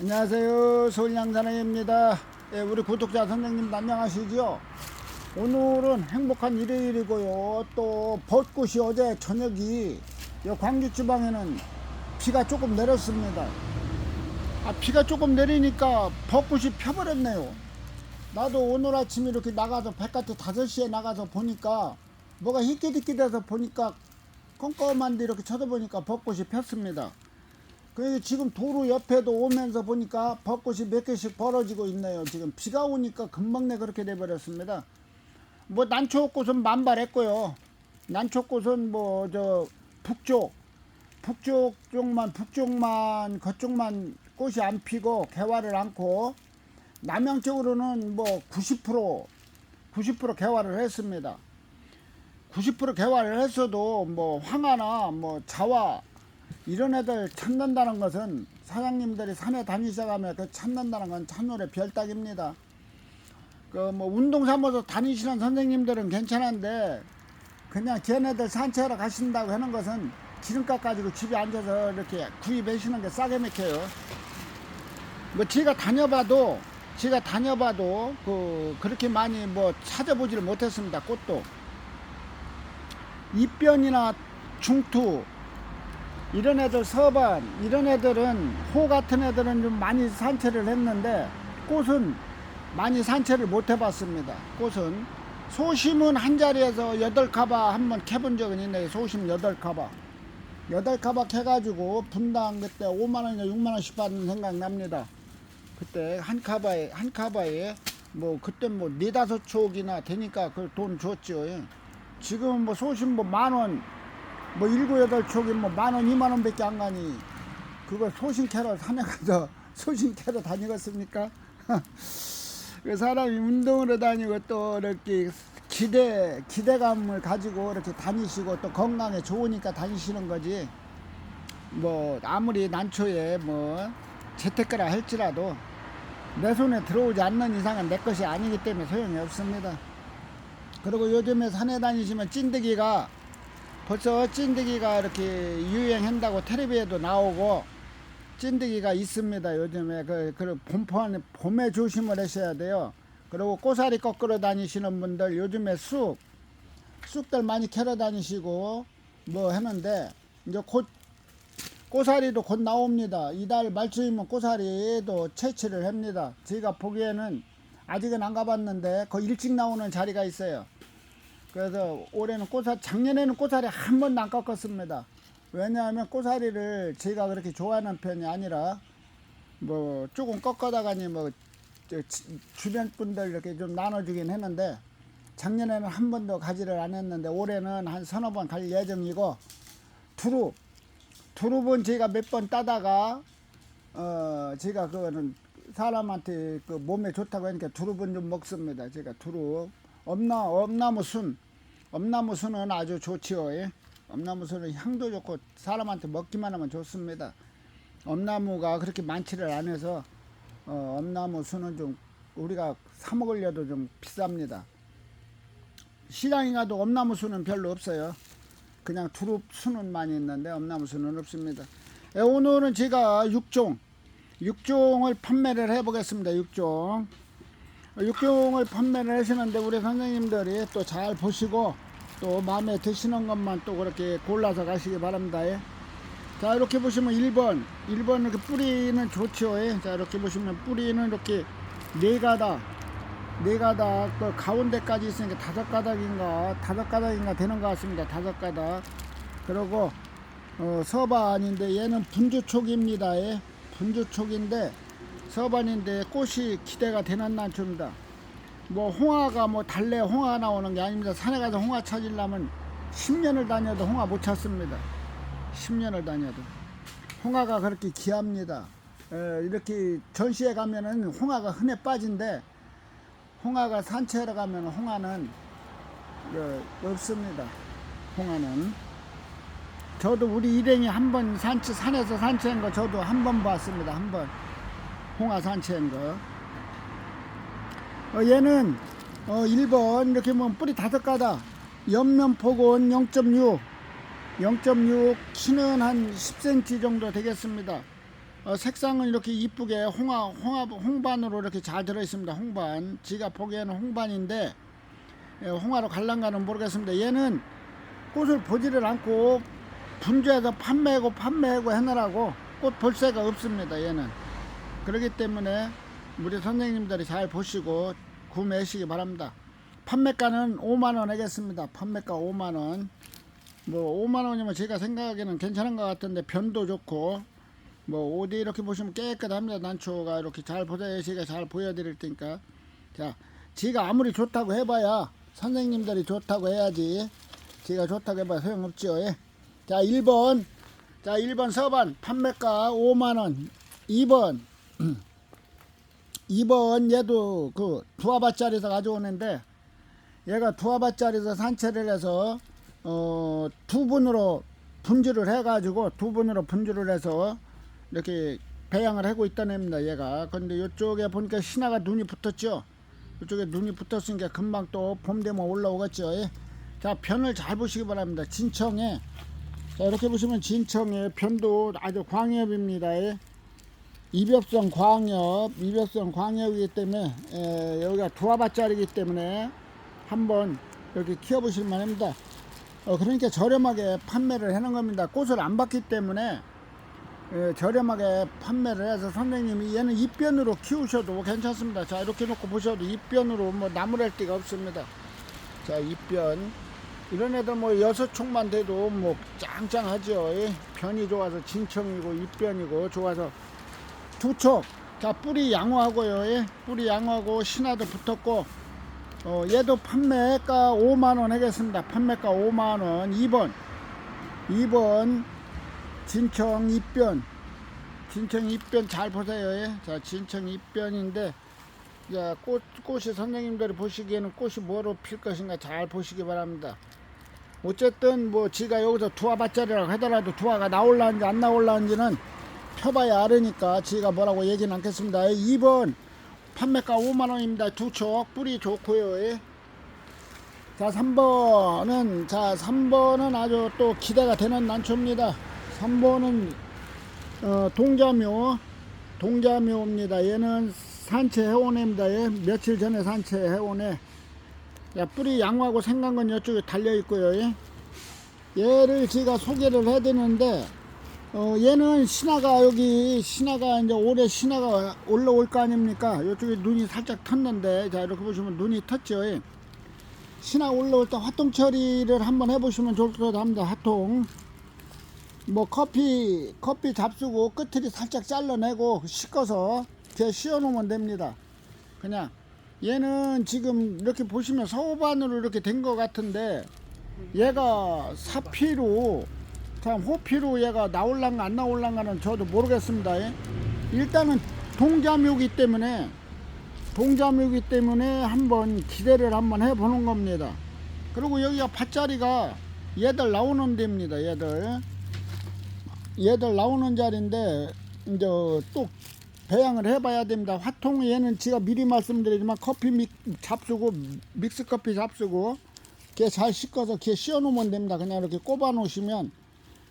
안녕하세요. 서울양산행입니다. 예, 우리 구독자 선생님 안녕하시죠? 오늘은 행복한 일요일이고요. 또 벚꽃이 어제 저녁이 요 광주 지방에는 비가 조금 내렸습니다. 아, 비가 조금 내리니까 벚꽃이 펴버렸네요. 나도 오늘 아침 이렇게 나가서 바깥에 5시에 나가서 보니까 뭐가 희끼디끼 돼서 보니까 껌껌한데 이렇게 쳐다보니까 벚꽃이 폈습니다. 그 지금 도로 옆에도 오면서 보니까 벚꽃이 몇 개씩 벌어지고 있네요. 지금 비가 오니까 금방 내 그렇게 돼버렸습니다. 뭐 난초꽃은 만발했고요. 난초꽃은 뭐 저 북쪽 북쪽 쪽만 북쪽만 그쪽만 꽃이 안 피고 개화를 않고 남양 쪽으로는 뭐 90% 90% 개화를 했습니다. 90% 개화를 했어도 뭐 황화나 뭐 자화 이런 애들 찾는다는 것은 사장님들이 산에 다니셔가면 그 찾는다는 건 참으로 별딱입니다. 그 뭐 운동 삼아서 다니시는 선생님들은 괜찮은데 그냥 걔네들 산책하러 가신다고 하는 것은 기름값 가지고 집에 앉아서 이렇게 구입하시는 게 싸게 맥혀요. 뭐 제가 다녀봐도 제가 다녀봐도 그 그렇게 많이 뭐 찾아보지를 못했습니다. 꽃도 입변이나 중투 이런 애들 서반 이런 애들은 호 같은 애들은 좀 많이 산채를 했는데 꽃은 많이 산채를 못 해봤습니다. 꽃은 소심은 한 자리에서 여덟 카바 한번 캐본 적은 있네요. 소심 여덟 카바 여덟 카바 캐가지고 분당 그때 5만 원이나 6만 원씩 받는 생각 납니다. 그때 한 카바에 한 카바에 뭐 그때 뭐 네다섯 촉이나 되니까 그 돈 줬죠. 예. 지금 뭐 소심 뭐 만 원, 뭐 일곱 여덟 촉이 뭐만 원, 이만 원밖에 안 가니 그걸 소신 캐러 산에 가서 소신 캐러 다니겠습니까? 그 사람이 운동으로 다니고 또 이렇게 기대 기대감을 가지고 이렇게 다니시고 또 건강에 좋으니까 다니시는 거지. 뭐 아무리 난초에 뭐 재테크라 할지라도 내 손에 들어오지 않는 이상은 내 것이 아니기 때문에 소용이 없습니다. 그리고 요즘에 산에 다니시면 찐득이가 벌써 찐득이가 이렇게 유행한다고 텔레비에도 나오고 찐득이가 있습니다. 요즘에 그, 그 봄, 봄에 조심을 하셔야 돼요. 그리고 꼬사리 꺾으러 다니시는 분들 요즘에 쑥 쑥들 많이 캐러 다니시고 뭐 하는데 이제 곧 꼬사리도 곧 나옵니다. 이달 말쯤이면 꼬사리도 채취를 합니다. 제가 보기에는 아직은 안 가봤는데 그 일찍 나오는 자리가 있어요. 그래서 올해는 꼬사 작년에는 꼬사리 한 번도 안 꺾었습니다. 왜냐하면 꼬사리를 제가 그렇게 좋아하는 편이 아니라 뭐 조금 꺾어다가니 뭐 주변 분들 이렇게 좀 나눠주긴 했는데 작년에는 한 번도 가지를 안 했는데 올해는 한 서너 번 갈 예정이고 두루 두루번 제가 몇 번 따다가 어 제가 그거는 사람한테 그 몸에 좋다고 하니까 두루번 좀 먹습니다. 제가 두루 엄나 엄나무 순 엄나무 순은 아주 좋지요. 예? 엄나무 순은 향도 좋고 사람한테 먹기만 하면 좋습니다. 엄나무가 그렇게 많지를 않아서 어, 엄나무 순은 좀 우리가 사 먹으려도 좀 비쌉니다. 시장에 가도 엄나무 순은 별로 없어요. 그냥 두릅 순은 많이 있는데 엄나무 순은 없습니다. 예, 오늘은 제가 6종, 6종을 판매를 해보겠습니다. 6종. 6종을 판매를 하시는데 우리 선생님들이 또 잘 보시고 또 마음에 드시는 것만 또 그렇게 골라서 가시기 바랍니다. 예. 자 이렇게 보시면 1번 1번 이렇게 뿌리는 좋죠 예. 자 이렇게 보시면 뿌리는 이렇게 네 가닥 네 가닥 그 가운데까지 있으니까 다섯 가닥인가 다섯 가닥인가 되는 것 같습니다 다섯 가닥 그리고 어, 서반인데 얘는 분주촉입니다 예. 분주촉인데 서반인데 꽃이 기대가 되는 난초입니다 뭐 홍화가 뭐 달래 홍화 나오는 게 아닙니다 산에 가서 홍화 찾으려면 10년을 다녀도 홍화 못 찾습니다 10년을 다녀도 홍화가 그렇게 귀합니다. 에, 이렇게 전시회 가면은 홍화가 흔해 빠진데 홍화가 산책하러 가면 홍화는 어, 없습니다. 홍화는 저도 우리 일행이 한 번 산책 산에서 산책한 거 저도 한 번 봤습니다. 한 번 홍화 거. 어, 얘는 어, 1번 이렇게 보면 뿌리 다섯 가닥 옆면 폭은 0.6 0.6 키는 한 10cm 정도 되겠습니다. 어, 색상은 이렇게 이쁘게 홍화, 홍화, 홍반으로 이렇게 잘 들어있습니다. 홍반. 지가 보기에는 홍반인데, 예, 홍화로 갈란가는 모르겠습니다. 얘는 꽃을 보지를 않고 분주해서 판매하고 판매하고 해놓으라고 꽃 볼 새가 없습니다. 얘는. 그렇기 때문에 우리 선생님들이 잘 보시고 구매하시기 바랍니다. 판매가는 5만원 하겠습니다. 판매가 5만원. 뭐 5만원이면 제가 생각하기에는 괜찮은 것 같은데 변도 좋고 뭐 어디 이렇게 보시면 깨끗합니다. 난초가 이렇게 잘. 제가 잘 보여드릴 테니까. 자, 지가 아무리 좋다고 해봐야 선생님들이 좋다고 해야지. 제가 좋다고 해봐야 소용없죠. 예. 자, 1번. 자, 1번 서반 판매가 5만원. 2번. 2번 얘도 그 두아바짜리에서 가져오는데 얘가 두아바짜리에서 산채를 해서 어, 두 분으로 분주를 해가지고 두 분으로 분주를 해서 이렇게 배양을 하고 있던 애입니다 얘가. 근데 이쪽에 보니까 신화가 눈이 붙었죠? 이쪽에 눈이 붙었으니까 금방 또 봄 되면 올라오겠죠? 예. 자 변을 잘 보시기 바랍니다. 진청에. 자 이렇게 보시면 진청에 변도 아주 광엽입니다. 예. 이벽성 광엽 이벽성 광엽이기 때문에 에, 여기가 두아바짜리이기 때문에 한번 이렇게 키워보실 만합니다 어, 그러니까 저렴하게 판매를 해놓은 겁니다. 꽃을 안 받기 때문에 예, 저렴하게 판매를 해서 선생님이 얘는 입변으로 키우셔도 괜찮습니다. 자 이렇게 놓고 보셔도 입변으로 뭐 나무랄 데가 없습니다. 자 입변 이런 애들 뭐 여섯 촉만 돼도 뭐 짱짱하죠. 예, 변이 좋아서 진청이고 입변이고 좋아서 두 촉. 자 뿌리 양호하고요. 예, 뿌리 양호하고 신화도 붙었고 어, 얘도 판매가 5만원 하겠습니다. 판매가 5만원. 2번. 2번. 진청 입변. 진청 입변 잘 보세요. 예. 자, 진청 입변인데, 자, 꽃, 꽃이 선생님들이 보시기에는 꽃이 뭐로 필 것인가 잘 보시기 바랍니다. 어쨌든 뭐 지가 여기서 두화 밭자리라고 하더라도 두화가 나올라는지 안 나올라는지는 펴봐야 알으니까 지가 뭐라고 얘기는 않겠습니다. 2번 판매가 5만원입니다. 두촉 뿌리 좋고요. 예. 자 3번은 자 3번은 아주 또 기대가 되는 난초입니다. 3번은 어, 동자묘 동자묘입니다. 얘는 산채 해온애입니다. 예. 며칠 전에 산채 해온애 야, 뿌리 양호하고 생간 건 이쪽에 달려 있고요. 예. 얘를 제가 소개를 해야 되는데 어, 얘는 신화가 여기 신화가 이제 올해 신화가 올라올 거 아닙니까? 이쪽에 눈이 살짝 텄는데 자 이렇게 보시면 눈이 텄죠. 예. 신화 올라올 때 화통 처리를 한번 해보시면 좋을 것 합니다. 화통 뭐 커피 커피 잡수고 끝을 살짝 잘라내고 씻어서 그냥 씌워놓으면 됩니다. 그냥 얘는 지금 이렇게 보시면 서반으로 이렇게 된 것 같은데 얘가 사피로 참 호피로 얘가 나올란가 안 나올란가는 저도 모르겠습니다. 예. 일단은 동자묘기 때문에 동자묘기 때문에 한번 기대를 한번 해보는 겁니다. 그리고 여기가 밭자리가 얘들 나오는 데입니다. 얘들 얘들 나오는 자리인데 이제 또 배양을 해봐야 됩니다. 화통 얘는 제가 미리 말씀드리지만 커피 믹 잡수고 믹스 커피 잡수고 걔 잘 씻어서 걔 씌워놓으면 됩니다. 그냥 이렇게 꼽아 놓으시면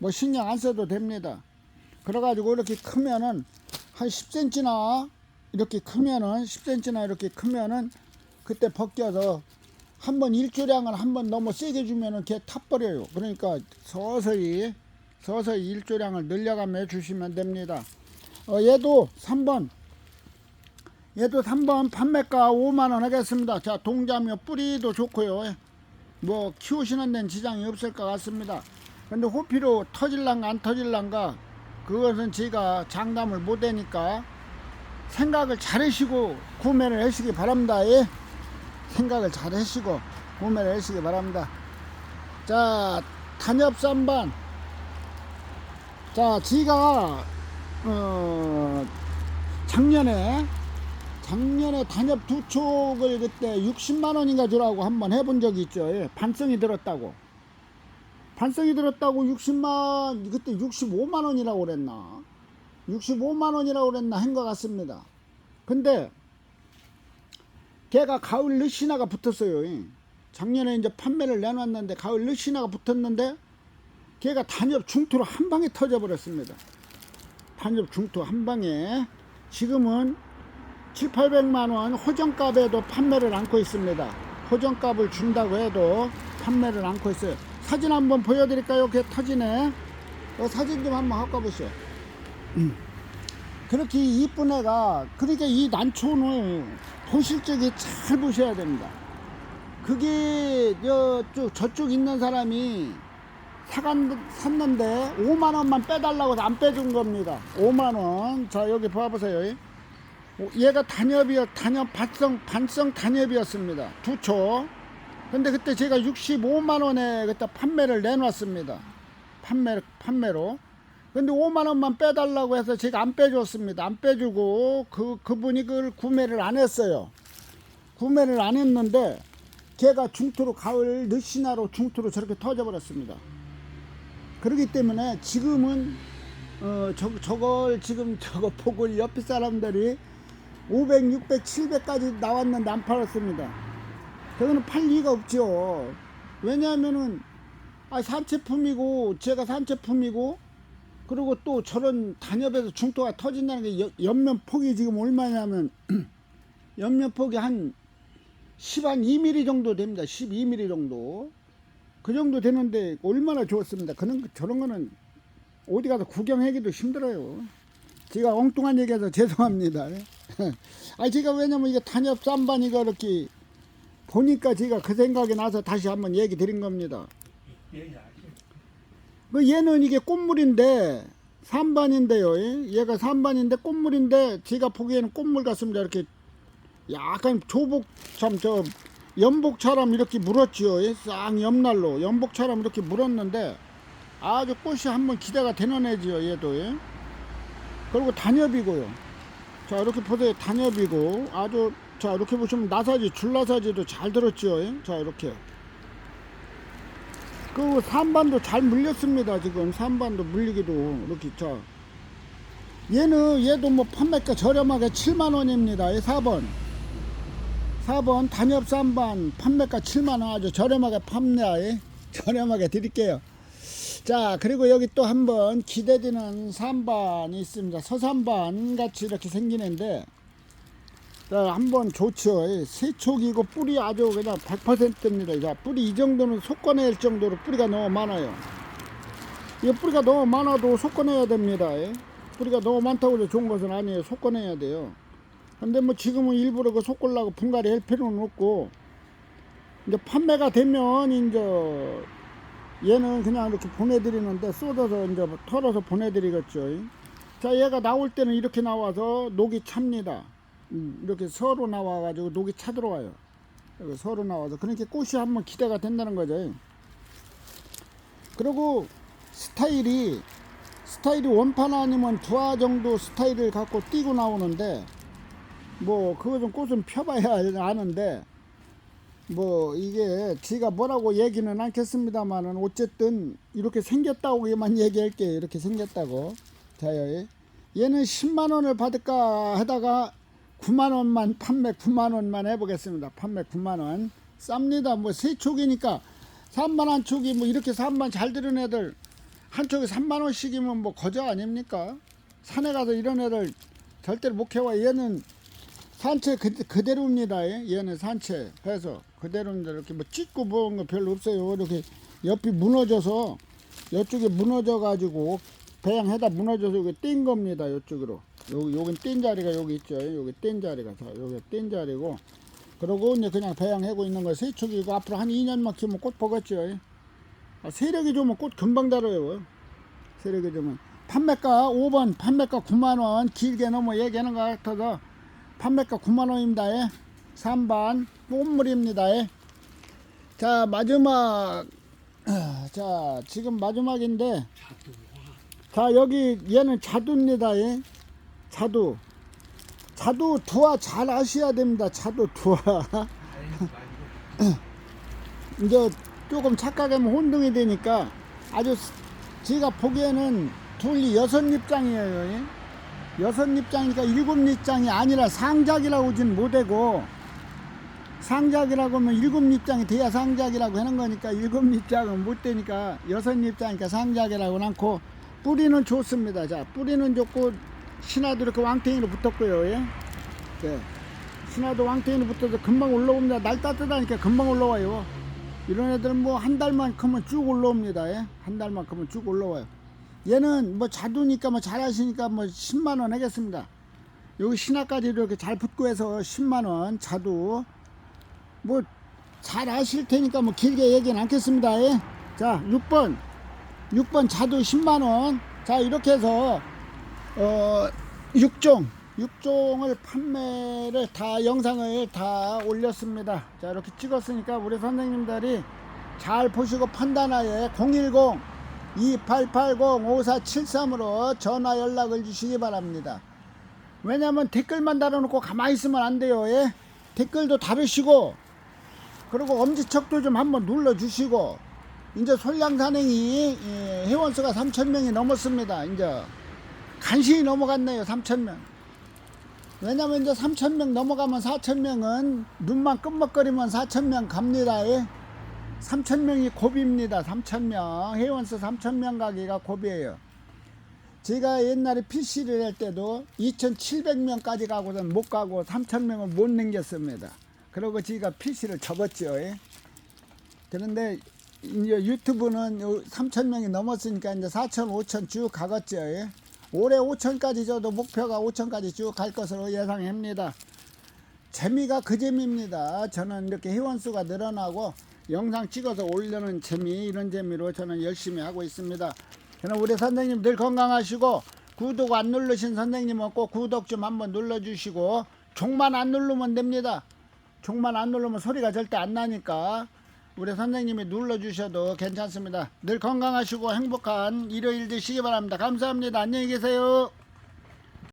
뭐 신경 안 써도 됩니다. 그래가지고 이렇게 크면은 한 10cm나 이렇게 크면은 10cm나 이렇게 크면은 그때 벗겨서 한 번 일조량을 한 번 너무 세게 주면은 걔 타버려요. 그러니까 서서히 서서히 일조량을 늘려가며 주시면 됩니다. 어, 얘도 3번 얘도 3번 판매가 5만원 하겠습니다. 자 동자며 뿌리도 좋고요. 뭐 키우시는 데는 지장이 없을 것 같습니다. 근데 호피로 터질란가 안 터질란가 그것은 제가 장담을 못 하니까 생각을 잘 하시고 구매를 하시기 바랍니다. 예? 생각을 잘 하시고 구매를 하시기 바랍니다. 자, 단엽 쌈반. 자, 지가 어, 작년에 작년에 단엽 두 촉을 그때 60만 원인가 주라고 한번 해본 적이 있죠. 예, 반성이 들었다고. 반성이 들었다고 60만 그때 65만 원이라고 그랬나 65만 원이라고 그랬나 한 것 같습니다 근데 걔가 가을 늦신화가 붙었어요 작년에 이제 판매를 내놨는데 가을 늦신화가 붙었는데 걔가 단엽 중투로 한 방에 터져 버렸습니다 단엽 중투 한 방에 지금은 7, 800만 원 호정값에도 판매를 않고 있습니다. 호정값을 준다고 해도 판매를 않고 있어요. 사진 한번 보여드릴까요? 이렇게 터지네. 어, 사진 좀 한번 갖고 보시오. 음. 그렇게 이쁜 애가 그러니까 이 난초는 보실 적에 잘 보셔야 됩니다. 그게 저쪽 저쪽 있는 사람이 사간 샀는데 5만 원만 빼달라고 해서 안 빼준 겁니다. 5만 원. 자 여기 봐보세요. 오, 얘가 단엽이었 단엽 반성 반성 단엽이었습니다. 두 초. 근데 그때 제가 65만 원에 그때 판매를 내놨습니다. 판매 판매로. 근데 5만 원만 빼달라고 해서 제가 안 빼줬습니다. 안 빼주고 그 그분이 그걸 구매를 안 했어요. 구매를 안 했는데 걔가 중투로 가을 늦시나로 중투로 저렇게 터져버렸습니다. 그렇기 때문에 지금은 어, 저, 저걸 지금 저거 보고 옆에 사람들이 500, 600, 700까지 나왔는데 안 팔았습니다. 그거는 팔 리가 없죠. 왜냐하면은 아, 산채품이고 제가 산채품이고 그리고 또 저런 단엽에서 중도가 터진다는 게 연- 연면 폭이 지금 얼마냐면 연면 폭이 한 10, 한 2mm 정도 됩니다. 12mm 정도. 그 정도 되는데 얼마나 좋습니다. 그런, 저런 거는 어디 가서 구경하기도 힘들어요. 제가 엉뚱한 얘기해서 죄송합니다. 아, 제가 왜냐면 이게 단엽 쌈반 이거 이렇게 보니까 제가 그 생각이 나서 다시 한번 얘기 드린 겁니다. 그 얘는 이게 꽃물인데 산반인데요. 예? 얘가 산반인데 꽃물인데 제가 보기에는 꽃물 같습니다. 이렇게 약간 조복 참 저 연복처럼 이렇게 물었지요. 예? 싹 옆날로 연복처럼 이렇게 물었는데 아주 꽃이 한번 기대가 되는 애지요. 얘도 예? 그리고 단엽이고요. 자 이렇게 보세요. 단엽이고 아주 자 이렇게 보시면 나사지 줄나사지도 잘 들었죠. 예? 자 이렇게. 그 산반도 잘 물렸습니다 지금. 산반도 물리기도 이렇게 자. 얘는 얘도 뭐 판매가 저렴하게 7만원입니다 4번. 4번 단엽 산반 판매가 7만원 아주 저렴하게 판매 저렴하게 드릴게요. 자 그리고 여기 또 한번 기대되는 산반이 있습니다. 서산반 같이 이렇게 생기는데. 자, 한번 좋죠. 예, 세촉이고 뿌리 아주 그냥 100%입니다. 자, 뿌리 이 정도는 솎아낼 정도로 뿌리가 너무 많아요. 이 뿌리가 너무 많아도 솎아내야 됩니다. 예. 뿌리가 너무 많다고 해서 좋은 것은 아니에요. 솎아내야 돼요. 근데 뭐 지금은 일부러 그 솎으려고 분갈이 할 필요는 없고, 이제 판매가 되면 이제 얘는 그냥 이렇게 보내드리는데 쏟아서 이제 털어서 보내드리겠죠. 예. 자, 얘가 나올 때는 이렇게 나와서 녹이 찹니다. 음, 이렇게 서로 나와가지고 녹이 차 들어와요. 이렇게 서로 나와서 그러니까 꽃이 한번 기대가 된다는 거죠. 그리고 스타일이 스타일이 원판 아니면 두화 정도 스타일을 갖고 뛰고 나오는데 뭐 그거 좀 꽃은 펴봐야 아는데 뭐 이게 제가 뭐라고 얘기는 않겠습니다만은 어쨌든 이렇게 생겼다고만 얘기할게요. 이렇게 생겼다고 자요. 얘는 10만 원을 받을까 하다가 9만 원만 판매 9만 원만 해보겠습니다. 판매 9만 원 쌉니다. 뭐 세 촉이니까 3만 한 촉이 뭐 이렇게 3만 잘 들은 애들 한 촉에 3만 원씩이면 뭐 거저 아닙니까? 산에 가서 이런 애들 절대로 못 해와. 얘는 산채 그, 그대로입니다. 예. 얘는 산채 해서 그대로입니다. 이렇게 뭐 찢고 먹은 거 별로 없어요. 이렇게 옆이 무너져서 이쪽에 무너져 가지고 배양해다 무너져서 여기 뗀 겁니다. 이쪽으로. 여기 여긴 뗀 자리가 여기 있죠. 여기 뗀 자리가 자 여기 뗀 자리고. 그러고 이제 그냥 배양하고 있는 거 세축이고 앞으로 한 2년만 키우면 꽃 보겠죠. 아, 세력이 좋으면 꽃 금방 달아요. 세력이 좋으면 판매가 5번 판매가 9만 원 길게는 뭐 얘기하는 것 같아서 판매가 9만 원입니다. 예. 3번 꽃물입니다. 예. 자 마지막 자 지금 마지막인데 자 여기 얘는 자두입니다. 예. 자두 자두 두화 잘 아셔야 됩니다. 자두 두화 이제 조금 착각하면 혼동이 되니까 아주 스- 제가 보기에는 둘이 여섯 입장이에요. 예. 여섯 입장이니까 일곱 입장이 아니라 상작이라고 는 못하고 상작이라고 하면 일곱 입장이 돼야 상작이라고 하는 거니까 일곱 입장은 못 되니까 여섯 입장이니까 상작이라고 않고 뿌리는 좋습니다. 자, 뿌리는 좋고 신화도 이렇게 왕탱이로 붙었고요. 예. 예. 신화도 왕탱이로 붙어서 금방 올라옵니다. 날 따뜻하니까 금방 올라와요. 이런 애들은 뭐 한 달만 크면 쭉 올라옵니다. 예. 한 달만 크면 쭉 올라와요. 얘는 뭐 자두니까 뭐 잘하시니까 뭐 10만 원 하겠습니다. 여기 신화까지 이렇게 잘 붙고 해서 10만 원 자두 뭐 잘 아실 테니까 뭐 길게 얘기는 않겠습니다. 예. 자, 6번. 6번 자두 10만 원. 자, 이렇게 해서 어 6종 6종을 판매를 다 영상을 다 올렸습니다. 자, 이렇게 찍었으니까 우리 선생님들이 잘 보시고 판단하에 010 2880-5473으로 전화 연락을 주시기 바랍니다. 왜냐면 댓글만 달아놓고 가만히 있으면 안 돼요. 예? 댓글도 다르시고 그리고 엄지척도 좀 한번 눌러주시고 이제 솔량 산행이 예, 회원수가 3천명이 넘었습니다. 이제 간신히 넘어갔네요. 3천명. 왜냐면 이제 3천명 넘어가면 4천명은 눈만 끔먹거리면 4천명 갑니다. 예? 3천명이 고비입니다. 3천명 회원수 3천명 가기가 고비예요. 제가 옛날에 PC를 할 때도 2,700명까지 가고는 못 가고 3,000명을 못 넘겼습니다. 그러고 제가 PC를 접었죠. 예. 그런데 이제 유튜브는 3,000명이 넘었으니까 이제 4,000, 5,000 쭉 가겠죠. 예. 올해 5,000까지 저도 목표가 5,000까지 쭉 갈 것으로 예상합니다. 재미가 그 재미입니다. 저는 이렇게 회원수가 늘어나고 영상 찍어서 올리는 재미 이런 재미로 저는 열심히 하고 있습니다. 그럼 우리 선생님 늘 건강하시고 구독 안 누르신 선생님은 꼭 구독 좀 한번 눌러주시고 종만 안 누르면 됩니다. 종만 안 누르면 소리가 절대 안 나니까 우리 선생님이 눌러주셔도 괜찮습니다. 늘 건강하시고 행복한 일요일 되시기 바랍니다. 감사합니다. 안녕히 계세요.